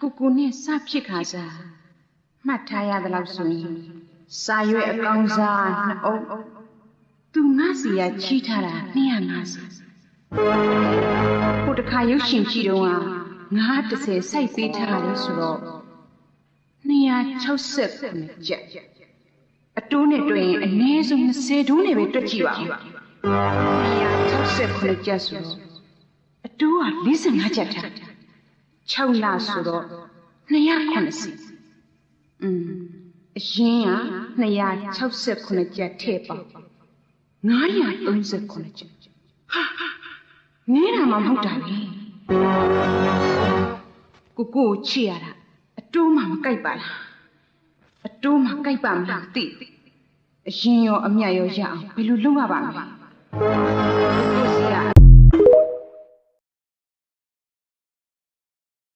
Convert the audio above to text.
ကိုကိုနဲ့စဖြစ်ခါစားမှတ်ထားရသလောက်ဆိုရင်စာရွက်အကောင်းစားနှစ်အုပ်သူငါစီရချီးထားတာ250ကိုတခါရုပ်ရှင်ကြည့်တော့က930စိုက်ပေးထားတယ်ဆိုတော့269ကျပ်အတိုးနဲ့တွေ့ရင်အနည်းဆုံး20ဒုနဲ့ပဲတွက်ကြည့်ပါဦး269ကျပ်ဆိုတော့အတိုးက45ကျပ်ထား 6လဆိုတော့290อืมအရင်က269ကျပ်ထည့်ပါ939ကျပ်ဟာနင်းတာမှမဟုတ်တာလေကိုကိုကိုချစ်ရတာအတိုးမှမကြိုက်ပါလားအတိုးမှကြိုက်ပါမလားသိအရင်ရောအမြတ်ရောရအောင်ဘယ်လိုလုပ်ရပါမလဲကို